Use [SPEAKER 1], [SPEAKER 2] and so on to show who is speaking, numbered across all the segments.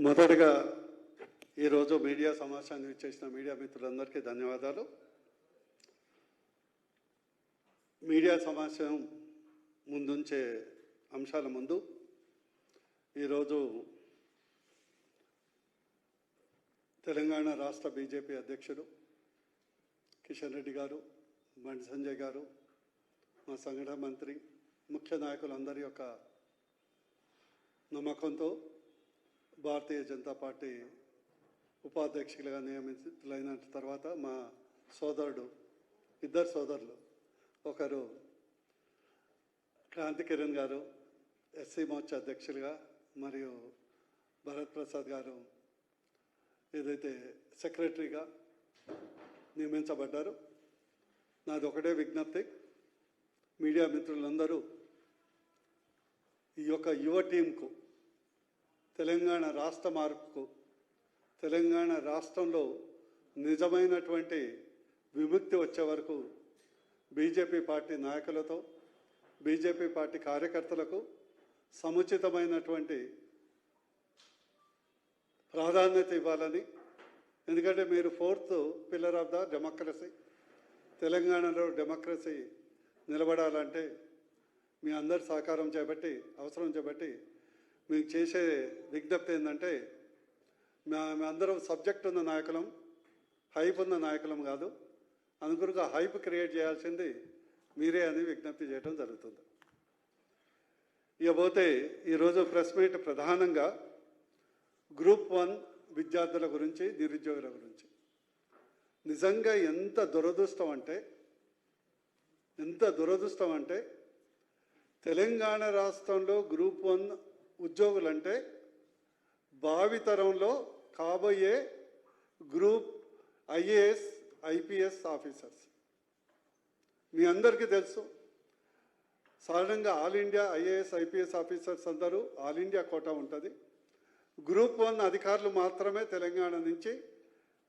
[SPEAKER 1] మొదటగా ఈరోజు మీడియా సమావేశాన్ని ఇచ్చేసిన మీడియా మిత్రులందరికీ ధన్యవాదాలు. మీడియా సమావేశం ముందుంచే అంశాల ముందు ఈరోజు తెలంగాణ రాష్ట్ర బీజేపీ అధ్యక్షుడు కిషన్ రెడ్డి గారు బండి సంజయ్ గారు మా సంఘటన మంత్రి ముఖ్య నాయకులందరి యొక్క నమ్మకంతో భారతీయ జనతా పార్టీ ఉపాధ్యక్షులుగా నియమితులైన తర్వాత మా సోదరుడు ఇద్దరు సోదరులు. ఒకరు క్రాంతి కిరణ్ గారు ఎస్సీ మోర్చా అధ్యక్షులుగా మరియు భరత్ ప్రసాద్ గారు ఏదైతే సెక్రటరీగా నియమించబడ్డారు. నాది ఒకటే విజ్ఞప్తి. మీడియా మిత్రులందరూ ఈ యొక్క యువ టీంకు తెలంగాణ రాష్ట్ర మార్పుకు తెలంగాణ రాష్ట్రంలో నిజమైనటువంటి విముక్తి వచ్చే వరకు బీజేపీ పార్టీ నాయకులతో బీజేపీ పార్టీ కార్యకర్తలకు సముచితమైనటువంటి ప్రాధాన్యత ఇవ్వాలని. ఎందుకంటే మీరు fourth pillar of the democracy తెలంగాణలో డెమోక్రసీ నిలబడాలంటే మీ అందరి సహకారం చేపట్టి అవసరం చేపట్టి మీకు చేసే విజ్ఞప్తి ఏంటంటే మా అందరం సబ్జెక్ట్ ఉన్న నాయకులం హైప్ ఉన్న నాయకులం కాదు. అందుకొరకు హైప్ క్రియేట్ చేయాల్సింది మీరే అని విజ్ఞప్తి చేయడం జరుగుతుంది. ఇకపోతే ఈరోజు ప్రెస్ మీట్ ప్రధానంగా గ్రూప్ వన్ విద్యార్థుల గురించి నిరుద్యోగుల గురించి. నిజంగా ఎంత దురదృష్టం అంటే ఎంత దురదృష్టం అంటే తెలంగాణ రాష్ట్రంలో గ్రూప్ వన్ ఉద్యోగులంటే భావితరంలో కాబోయే గ్రూప్ ఐఏఎస్ ఐపీఎస్ ఆఫీసర్స్. మీ అందరికీ తెలుసు సాధారణంగా all India IAS IPS officers అందరూ ఆల్ ఇండియా కోటా ఉంటుంది. గ్రూప్ వన్ అధికారులు మాత్రమే తెలంగాణ నుంచి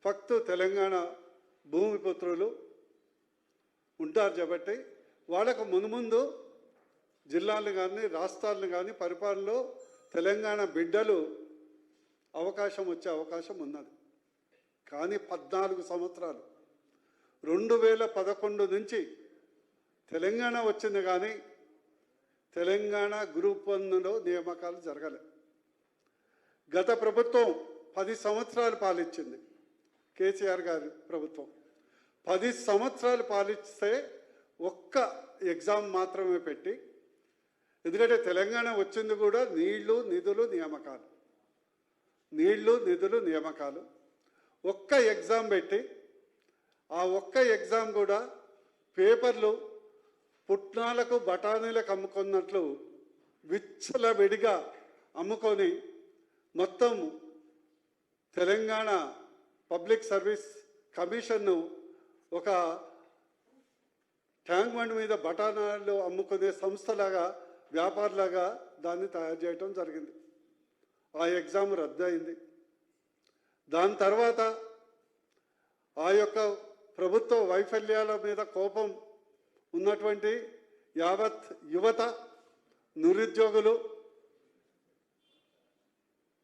[SPEAKER 1] ఫక్తు తెలంగాణ భూమిపుత్రులు ఉంటారు కాబట్టి వాళ్ళకు మునుముందు జిల్లాలను కానీ రాష్ట్రాలను కానీ పరిపాలనలో తెలంగాణ బిడ్డలు అవకాశం వచ్చే అవకాశం ఉన్నది. కానీ పద్నాలుగు సంవత్సరాలు. రెండు వేల పదకొండు నుంచి తెలంగాణ వచ్చింది కానీ తెలంగాణ గ్రూప్ వన్లో నియామకాలు జరగలేదు గత ప్రభుత్వం పది సంవత్సరాలు పాలించింది కేసీఆర్ గారి ప్రభుత్వం. పది సంవత్సరాలు పాలిస్తే ఒక్క ఎగ్జామ్ మాత్రమే పెట్టి ఎందుకంటే తెలంగాణ వచ్చింది కూడా నీళ్ళు నిధులు నియామకాలు. నీళ్ళు నిధులు నియామకాలు. ఒక్క ఎగ్జామ్ పెట్టి ఆ ఒక్క ఎగ్జామ్ కూడా పేపర్లు పుట్నాలకు బఠానీలకు అమ్ముకున్నట్లు విచ్చలవిడిగా అమ్ముకొని మొత్తం తెలంగాణ పబ్లిక్ సర్వీస్ కమిషన్ను ఒక ట్యాంక్ బండ్ మీద బఠానాలు అమ్ముకునే సంస్థలాగా వ్యాపారులాగా దాన్ని తయారు చేయటం జరిగింది. ఆ ఎగ్జామ్ రద్దు అయింది దాని తర్వాత ఆ యొక్క ప్రభుత్వ వైఫల్యాల మీద కోపం ఉన్నటువంటి యావత్ యువత నిరుద్యోగులు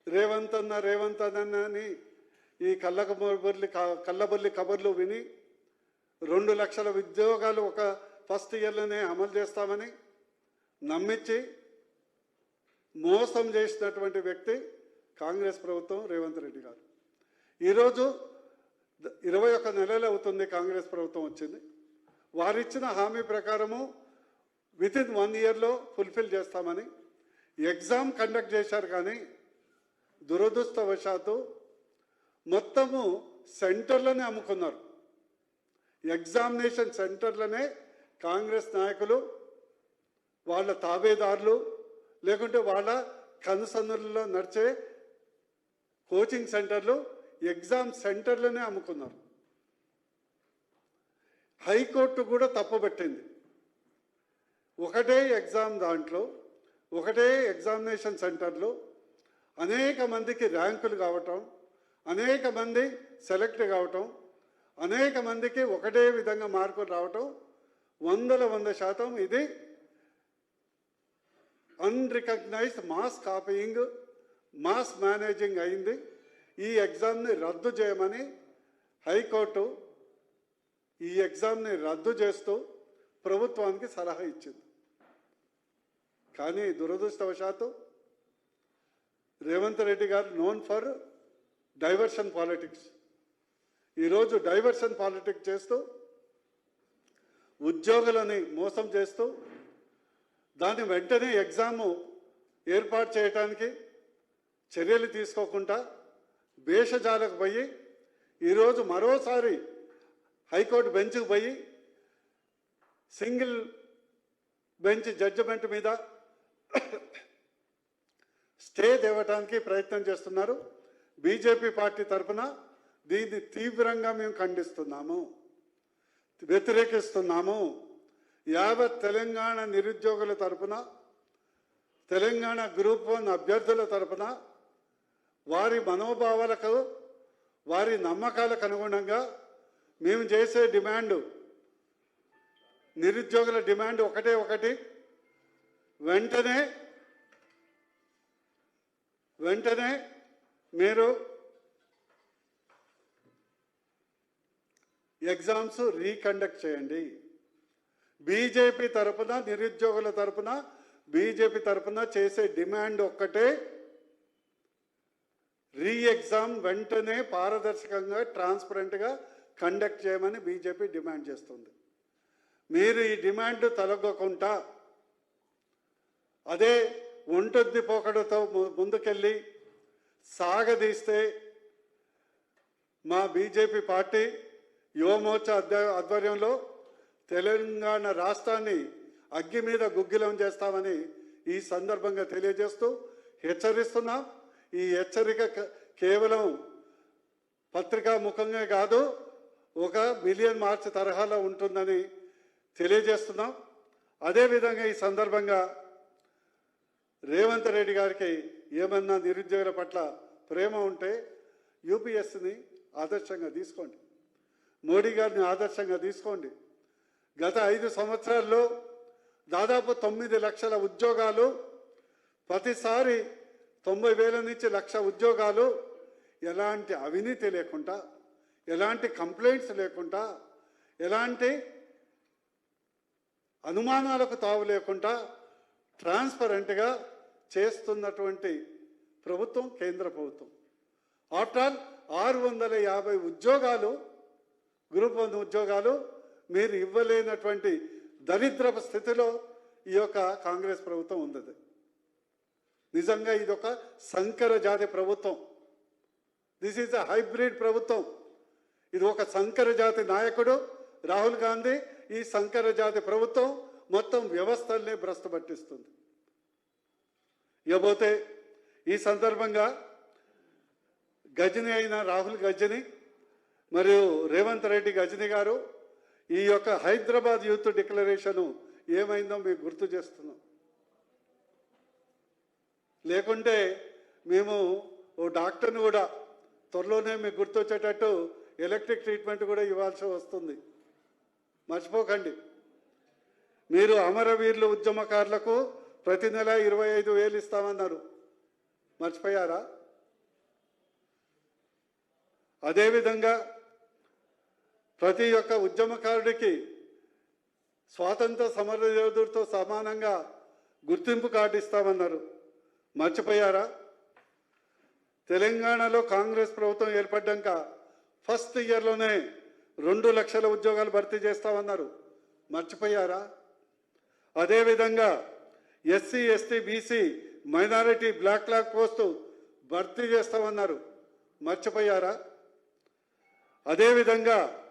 [SPEAKER 1] రేవంత్ అన్న రేవంత్ అన్న అని ఈ కళ్ళకబొల్లి కళ్ళబొల్లి కబర్లు విని రెండు లక్షల ఉద్యోగాలు ఒక ఫస్ట్ ఇయర్లోనే అమలు చేస్తామని నమ్మించి మోసం చేసినటువంటి వ్యక్తి కాంగ్రెస్ ప్రభుత్వం రేవంత్ రెడ్డి గారు. ఈరోజు ఇరవై ఒక్క నెలలు అవుతుంది కాంగ్రెస్ ప్రభుత్వం వచ్చింది. వారిచ్చిన హామీ ప్రకారము విత్ ఇన్ వన్ ఇయర్లో ఫుల్ఫిల్ చేస్తామని ఎగ్జామ్ కండక్ట్ చేశారు కానీ దురదృష్టవశాత్తు మొత్తము సెంటర్లనే అమ్ముకున్నారు. ఎగ్జామినేషన్ సెంటర్లనే కాంగ్రెస్ నాయకులు వాళ్ళ తాబేదారులు లేకుంటే వాళ్ళ కనుసన్నులలో నడిచే కోచింగ్ సెంటర్లు ఎగ్జామ్ సెంటర్లనే అమ్ముకున్నారు. హైకోర్టు కూడా తప్పబట్టింది. ఒకటే ఎగ్జామ్ దాంట్లో ఒకటే ఎగ్జామినేషన్ సెంటర్లో అనేక మందికి ర్యాంకులు కావటం అనేక మంది సెలెక్ట్ కావటం అనేక మందికి ఒకటే విధంగా మార్కులు రావటం వందల వంద శాతం ఇది unrecognised mass copying mass managing అయింది. ఈ ఎగ్జామ్ని రద్దు చేయమని హైకోర్టు ఈ ఎగ్జామ్ని రద్దు చేస్తూ ప్రభుత్వానికి సలహా ఇచ్చింది. కానీ దురదృష్టవశాత్తు Revanth Reddy garu known for diversion politics ఈరోజు డైవర్షన్ పాలిటిక్స్ చేస్తూ ఉద్యోగులని మోసం చేస్తూ దాన్ని వెంటనే ఎగ్జాము ఏర్పాటు చేయడానికి చర్యలు తీసుకోకుండా భేషజాలకు పోయి ఈరోజు మరోసారి హైకోర్టు బెంచ్కి పోయి సింగిల్ బెంచ్ జడ్జిమెంట్ మీద స్టే తేవటానికి ప్రయత్నం చేస్తున్నారు. బీజేపీ పార్టీ తరఫున దీన్ని తీవ్రంగా మేము ఖండిస్తున్నాము వ్యతిరేకిస్తున్నాము. యావత్ తెలంగాణ నిరుద్యోగుల తరపున తెలంగాణ గ్రూప్ వన్ అభ్యర్థుల తరపున వారి మనోభావాలకు వారి నమ్మకాలకు అనుగుణంగా మేము చేసే డిమాండు నిరుద్యోగుల డిమాండ్ ఒకటే ఒకటి. వెంటనే వెంటనే మీరు ఎగ్జామ్స్ రీకండక్ట్ చేయండి. బీజేపీ తరపున నిరుద్యోగుల తరపున బీజేపీ తరపున చేసే డిమాండ్ ఒక్కటే. రీ ఎగ్జామ్ వెంటనే పారదర్శకంగా ట్రాన్స్పరెంట్గా కండక్ట్ చేయమని బీజేపీ డిమాండ్ చేస్తుంది. మీరు ఈ డిమాండ్ తొలగకుండా అదే ఒంటొద్ది పోకడతో ము- ముందుకెళ్ళి సాగదీస్తే మా బీజేపీ పార్టీ యువమోర్చా అధ్య- ఆధ్వర్యంలో తెలంగాణ రాష్ట్రాన్ని అగ్గి మీద గుగ్గిలం చేస్తామని ఈ సందర్భంగా తెలియజేస్తూ హెచ్చరిస్తున్నాం. ఈ హెచ్చరిక క- కేవలం పత్రికా ముఖంగా కాదు ఒక మిలియన్ మార్చ్ తరహాలో ఉంటుందని తెలియజేస్తున్నాం. అదేవిధంగా ఈ సందర్భంగా రేవంత్ రెడ్డి గారికి ఏమన్నా నిరుద్యోగుల పట్ల ప్రేమ ఉంటే యూపీఎస్సిని ఆదర్శంగా తీసుకోండి. మోడీ గారిని ఆదర్శంగా తీసుకోండి. గత ఐదు సంవత్సరాల్లో దాదాపు తొమ్మిది లక్షల ఉద్యోగాలు ప్రతిసారి తొంభై వేల నుంచి లక్ష ఉద్యోగాలు ఎలాంటి అవినీతి లేకుండా ఎలాంటి కంప్లైంట్స్ లేకుండా ఎలాంటి అనుమానాలకు తావు లేకుండా ట్రాన్స్పరెంట్గా చేస్తున్నటువంటి ప్రభుత్వం కేంద్ర ప్రభుత్వం. ఆఫ్టర్ ఆల్ ఆరు వందల యాభై ఉద్యోగాలు గ్రూప్ వన్ ఉద్యోగాలు మీరు ఇవ్వలేనటువంటి దరిద్రపు స్థితిలో ఈ యొక్క కాంగ్రెస్ ప్రభుత్వం ఉంది నిజంగా ఇది ఒక సంకర జాతి ప్రభుత్వం. దిస్ ఈజ్ అ హైబ్రిడ్ ప్రభుత్వం. ఇది ఒక సంకర జాతి నాయకుడు రాహుల్ గాంధీ ఈ సంకర జాతి ప్రభుత్వం మొత్తం వ్యవస్థల్ని భ్రష్టు పట్టిస్తుంది. ఇకపోతే ఈ సందర్భంగా గజని అయిన రాహుల్ గజని మరియు రేవంత్ రెడ్డి గజని గారు ఈ యొక్క హైదరాబాద్ యూత్ డిక్లరేషన్ ఏమైందో మీకు గుర్తు చేస్తున్నాం. లేకుంటే మేము ఓ డాక్టర్ని కూడా త్వరలోనే మీకు గుర్తొచ్చేటట్టు ఎలక్ట్రిక్ ట్రీట్మెంట్ కూడా ఇవ్వాల్సి వస్తుంది. మర్చిపోకండి. మీరు అమరవీరులు ఉద్యమకారులకు ప్రతి నెల ఇరవై ఐదు వేలు ఇస్తామన్నారు. మర్చిపోయారా? అదేవిధంగా ప్రతి ఒక్క ఉద్యమకారుడికి స్వాతంత్ర సమర యోధుడితో సమానంగా గుర్తింపు కార్డు ఇస్తామన్నారు. మర్చిపోయారా? తెలంగాణలో కాంగ్రెస్ ప్రభుత్వం ఏర్పడ్డాక ఫస్ట్ ఇయర్లోనే రెండు లక్షల ఉద్యోగాలు భర్తీ చేస్తామన్నారు. మర్చిపోయారా? అదేవిధంగా SC ST BC minority backlog post భర్తీ చేస్తామన్నారు. మర్చిపోయారా? అదేవిధంగా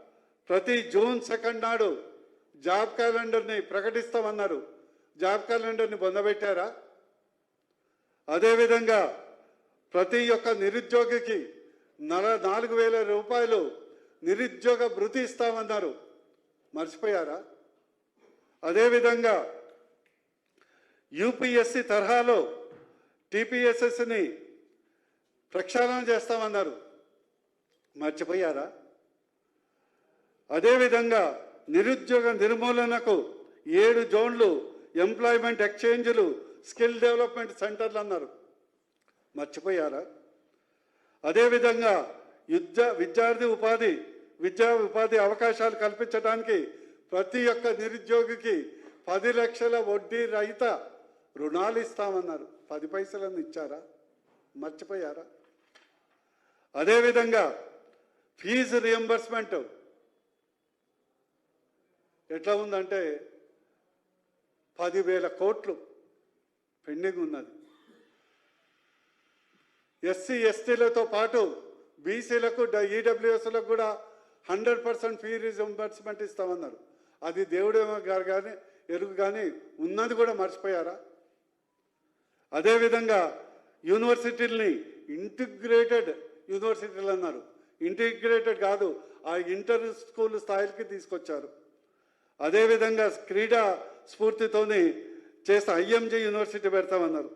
[SPEAKER 1] ప్రతి జూన్ సెకండ్ నాడు జాబ్ క్యాలెండర్ని ప్రకటిస్తామన్నారు. జాబ్ క్యాలెండర్ని పొందబెట్టారా అదేవిధంగా ప్రతి ఒక్క నిరుద్యోగికి నల నాలుగు వేల రూపాయలు నిరుద్యోగ భృతి ఇస్తామన్నారు. మర్చిపోయారా? అదేవిధంగా యూపీఎస్సి తరహాలో టీపీఎస్ఎస్ని ప్రక్షాళన చేస్తామన్నారు. మర్చిపోయారా? అదేవిధంగా నిరుద్యోగ నిర్మూలనకు ఏడు జోన్లు ఎంప్లాయ్మెంట్ ఎక్స్చేంజ్లు స్కిల్ డెవలప్మెంట్ సెంటర్లు అన్నారు. మర్చిపోయారా? అదేవిధంగా యుద్ధ విద్యార్థి ఉపాధి విద్యా ఉపాధి అవకాశాలు కల్పించడానికి ప్రతి ఒక్క నిరుద్యోగికి పది లక్షల వడ్డీ రహిత రుణాలు ఇస్తామన్నారు. పది పైసలను ఇచ్చారా? మర్చిపోయారా? అదేవిధంగా ఫీజు రియంబర్స్మెంట్ ఎట్లా ఉందంటే పదివేల కోట్లు పెండింగ్ ఉన్నది. ఎస్సీ ఎస్టీలతో పాటు బీసీలకు ఈడబ్ల్యూఎస్లకు కూడా హండ్రెడ్ పర్సెంట్ ఫీ రీజంబర్స్మెంట్ ఇస్తామన్నారు. అది దేవుడేమో గారు కానీ ఎరుగు కానీ ఉన్నది కూడా మర్చిపోయారా? అదేవిధంగా యూనివర్సిటీల్ని ఇంటిగ్రేటెడ్ యూనివర్సిటీలు అన్నారు ఇంటిగ్రేటెడ్ కాదు ఆ ఇంటర్ స్కూల్ స్థాయికి తీసుకొచ్చారు. అదేవిధంగా క్రీడా స్ఫూర్తితోని చేస్తే ఐఎంజే యూనివర్సిటీ పెడతామన్నారు.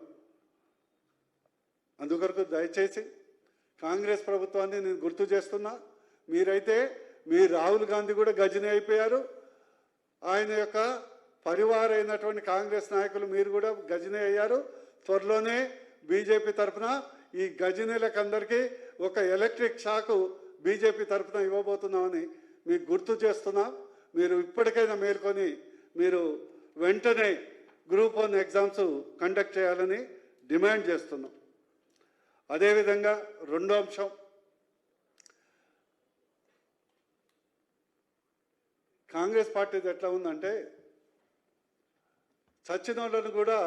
[SPEAKER 1] అందుకొరకు దయచేసి కాంగ్రెస్ ప్రభుత్వాన్ని నేను గుర్తు చేస్తున్నా మీరైతే మీ రాహుల్ గాంధీ కూడా గజని అయిపోయారు. ఆయన యొక్క పరివారైనటువంటి కాంగ్రెస్ నాయకులు మీరు కూడా గజని అయ్యారు. త్వరలోనే బీజేపీ తరఫున ఈ గజనీలకందరికీ ఒక ఎలక్ట్రిక్ షాకు బీజేపీ తరఫున ఇవ్వబోతున్నామని మీకు గుర్తు చేస్తున్నాం. మీరు ఇప్పటికైనా మేల్కొని మీరు వెంటనే గ్రూప్ వన్ ఎగ్జామ్స్ కండక్ట్ చేయాలని డిమాండ్ చేస్తున్నాం. అదేవిధంగా రెండో అంశం. కాంగ్రెస్ పార్టీది ఎట్లా ఉందంటే చచ్చిన వాళ్ళను కూడా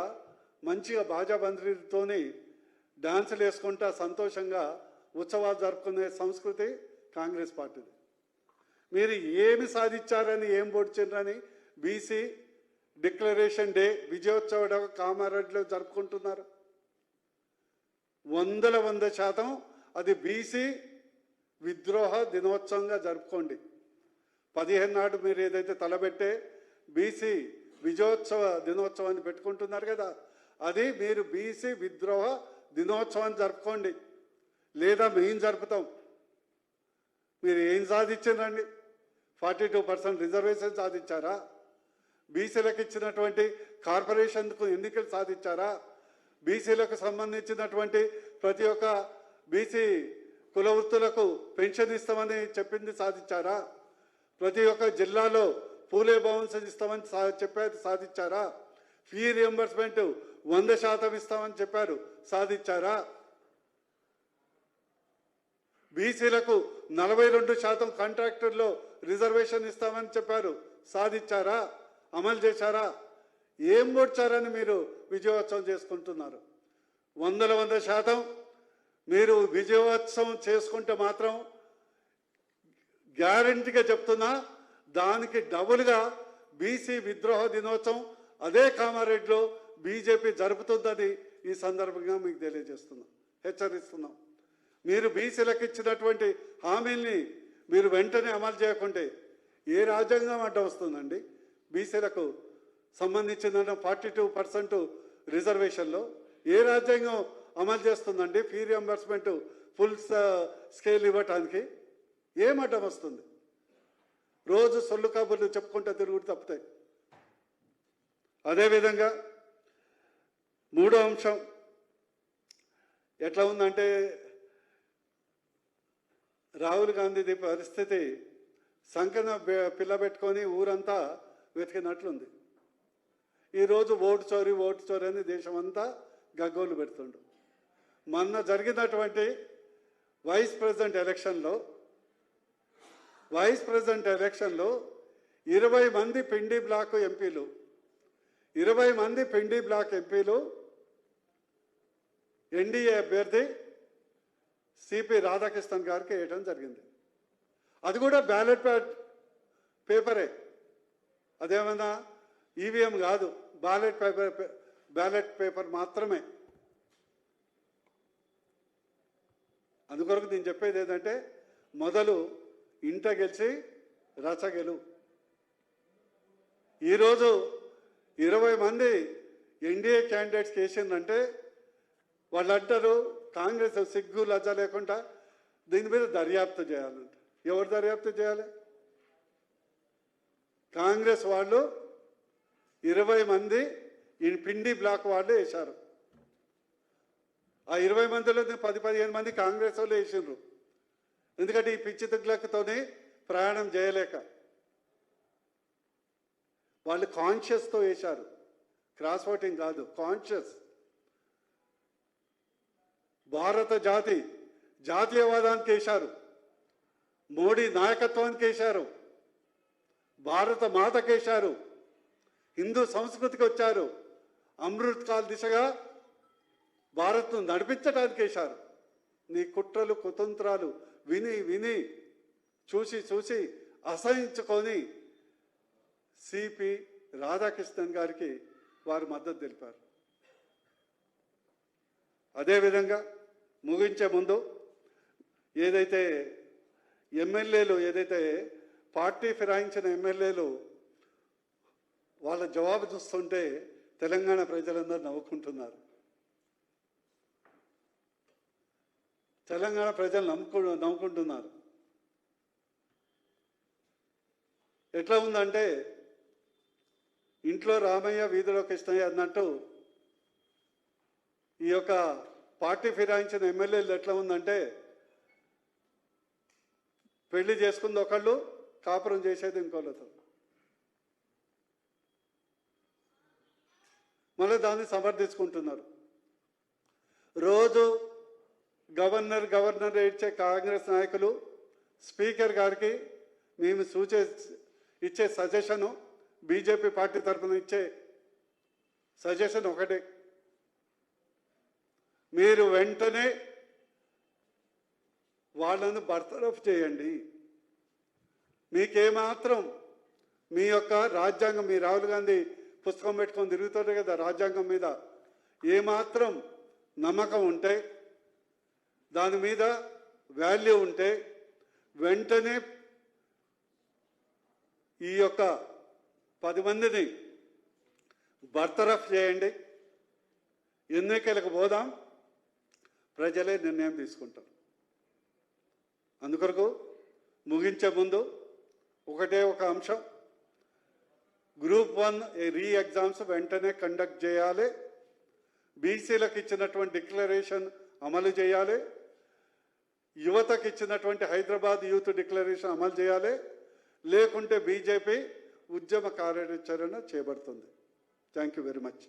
[SPEAKER 1] మంచిగా బాజాబందరితోని డాన్సులు వేసుకుంటా సంతోషంగా ఉత్సవాలు జరుపుకునే సంస్కృతి కాంగ్రెస్ పార్టీది. మీరు ఏమి సాధించారని ఏం పొడిచిండ్రని బీసీ డిక్లరేషన్ డే విజయోత్సవ కామారెడ్డిలో జరుపుకుంటున్నారు. వందల వంద శాతం అది బీసీ విద్రోహ దినోత్సవంగా జరుపుకోండి. పదిహేను నాడు మీరు ఏదైతే తలబెట్టే బీసీ విజయోత్సవ దినోత్సవాన్ని పెట్టుకుంటున్నారు కదా అది మీరు బీసీ విద్రోహ దినోత్సవాన్ని జరుపుకోండి. లేదా మేము జరుపుతాం. మీరు ఏం సాధించారండి ఫార్టీ టూ పర్సెంట్ రిజర్వేషన్ సాధించారా? బీసీలకు ఇచ్చినటువంటి కార్పొరేషన్కు ఎన్నికలు సాధించారా? బీసీలకు సంబంధించినటువంటి ప్రతి ఒక్క బీసీ కుల వృత్తులకు పెన్షన్ ఇస్తామని చెప్పింది సాధించారా? ప్రతి ఒక్క జిల్లాలో పూలే భవన్స్ ఇస్తామని సా చెప్పారు సాధించారా? ఫీ రియంబర్స్మెంట్ వంద శాతం ఇస్తామని చెప్పారు సాధించారా? బీసీలకు నలభై రెండు శాతం కాంట్రాక్టర్లో రిజర్వేషన్ ఇస్తామని చెప్పారు. సాధించారా? అమలు చేశారా? ఏం ఓడ్చారని మీరు విజయోత్సవం చేసుకుంటున్నారు? వందల వంద శాతం మీరు విజయోత్సవం చేసుకుంటే మాత్రం గ్యారంటీగా చెప్తున్నా దానికి డబుల్గా బీసీ విద్రోహ దినోత్సవం అదే కామారెడ్డిలో బీజేపీ జరుపుతుందని ఈ సందర్భంగా మీకు తెలియజేస్తున్నాం. హెచ్చరిస్తున్నాం. మీరు బీసీలకు ఇచ్చినటువంటి హామీల్ని మీరు వెంటనే అమలు చేయకుంటే ఏ రాజ్యాంగం అడ్డం వస్తుందండి? బీసీలకు సంబంధించిన ఫార్టీ టూ పర్సెంట్ రిజర్వేషన్లో ఏ రాజ్యాంగం అమలు చేస్తుందండి? ఫీ రియంబర్స్మెంట్ ఫుల్ స్కేల్ ఇవ్వటానికి ఏం అడ్డం వస్తుంది? రోజు సొల్లు కబుర్లు చెప్పుకుంటూ తిరుగుడు తప్పుతాయి. అదేవిధంగా మూడో అంశం ఎట్లా ఉందంటే రాహుల్ గాంధీది పరిస్థితి సంకన పిల్లబెట్టుకొని పిల్ల పెట్టుకొని ఊరంతా వెతికినట్లుంది. ఈరోజు ఓటు చోరీ ఓటు చోరీ అని దేశమంతా గగ్గోలు పెడుతుండు. మొన్న జరిగినటువంటి వైస్ ప్రెసిడెంట్ ఎలక్షన్లో వైస్ ప్రెసిడెంట్ ఎలక్షన్లో ఇరవై మంది పిండి బ్లాక్ ఎంపీలు ఇరవై మంది పిండి బ్లాక్ ఎంపీలు ఎన్డీఏ అభ్యర్థి సిపి రాధాకృష్ణన్ గారికి వేయడం జరిగింది. అది కూడా బ్యాలెట్ ప్యాడ్ పేపరే అదేమన్నా ఈవీఎం కాదు బ్యాలెట్ పేపర్ బ్యాలెట్ పేపర్ మాత్రమే. అందుకొరకు నేను చెప్పేది ఏంటంటే మొదలు ఇంట గెలిచి రచ గెలు. ఈరోజు ఇరవై మంది ఎన్డీఏ క్యాండిడేట్స్కి వేసిందంటే వాళ్ళు అంటారు కాంగ్రెస్ సిగ్గు లజ్జ లేకుండా దీని మీద దర్యాప్తు చేయాలంట. ఎవరు దర్యాప్తు చేయాలి? కాంగ్రెస్ వాళ్ళు ఇరవై మంది ఈ పిండి బ్లాక్ వాళ్ళు వేశారు. ఆ ఇరవై మందిలో పది పదిహేను మంది కాంగ్రెస్ వాళ్ళు వేసిండ్రు. ఎందుకంటే ఈ పిచ్చి దిగ్లతోనే ప్రయాణం చేయలేక. వాళ్ళు కాన్షియస్తో వేశారు. క్రాస్ ఓటింగ్ కాదు కాన్షియస్ భారత జాతి జాతీయవాదానికి వేశారు. మోడీ నాయకత్వానికి వేశారు. భారత మాతకి వేశారు. హిందూ సంస్కృతికి వచ్చారు. అమృత్ కాల్ దిశగా భారత్ను నడిపించడానికి వేశారు. నీ కుట్రలు కుతంత్రాలు విని విని చూసి చూసి అసహించుకొని సిపి రాధాకృష్ణన్ గారికి వారు మద్దతు తెలిపారు. అదేవిధంగా ముగించే ముందు ఏదైతే ఎమ్మెల్యేలు ఏదైతే పార్టీ ఫిరాయించిన ఎమ్మెల్యేలు వాళ్ళ జవాబు చూస్తుంటే తెలంగాణ ప్రజలందరూ నవ్వుకుంటున్నారు. తెలంగాణ ప్రజలు నమ్ముకు నవ్వుకుంటున్నారు. ఎట్లా ఉందంటే ఇంట్లో రామయ్య వీధిలో కృష్ణయ్య అన్నట్టు ఈ యొక్క పార్టీ ఫిరాయించిన ఎమ్మెల్యేలు ఎట్లా ఉందంటే పెళ్ళి చేసుకుంది ఒకళ్ళు కాపురం చేసేది ఇంకోళ్ళతో. మళ్ళీ దాన్ని సమర్థించుకుంటున్నారు. రోజు గవర్నర్ గవర్నర్ ఇచ్చే కాంగ్రెస్ నాయకులు స్పీకర్ గారికి మేము సూచే ఇచ్చే సజెషను బీజేపీ పార్టీ తరఫున ఇచ్చే సజెషన్ ఒకటే. మీరు వెంటనే వాళ్ళను బర్తరఫ్ చేయండి. మీకేమాత్రం మీ యొక్క రాజ్యాంగం మీ రాహుల్ గాంధీ పుస్తకం పెట్టుకొని తిరుగుతారు కదా రాజ్యాంగం మీద ఏమాత్రం నమ్మకం ఉంటే దాని మీద వాల్యూ ఉంటే వెంటనే ఈ యొక్క పది మందిని బర్తరఫ్ చేయండి. ఎన్నికలకు పోదాం. ప్రజలే నిర్ణయం తీసుకుంటారు. అందుకొరకు ముగించే ముందు ఒకటే ఒక అంశం. గ్రూప్ వన్ రీ ఎగ్జామ్స్ వెంటనే కండక్ట్ చేయాలి. బీసీలకు ఇచ్చినటువంటి డిక్లరేషన్ అమలు చేయాలి. యువతకు ఇచ్చినటువంటి హైదరాబాద్ యూత్ డిక్లరేషన్ అమలు చేయాలి. లేకుంటే బీజేపీ ఉద్యమ కార్యాచరణ చేపడుతుంది. Thank you very much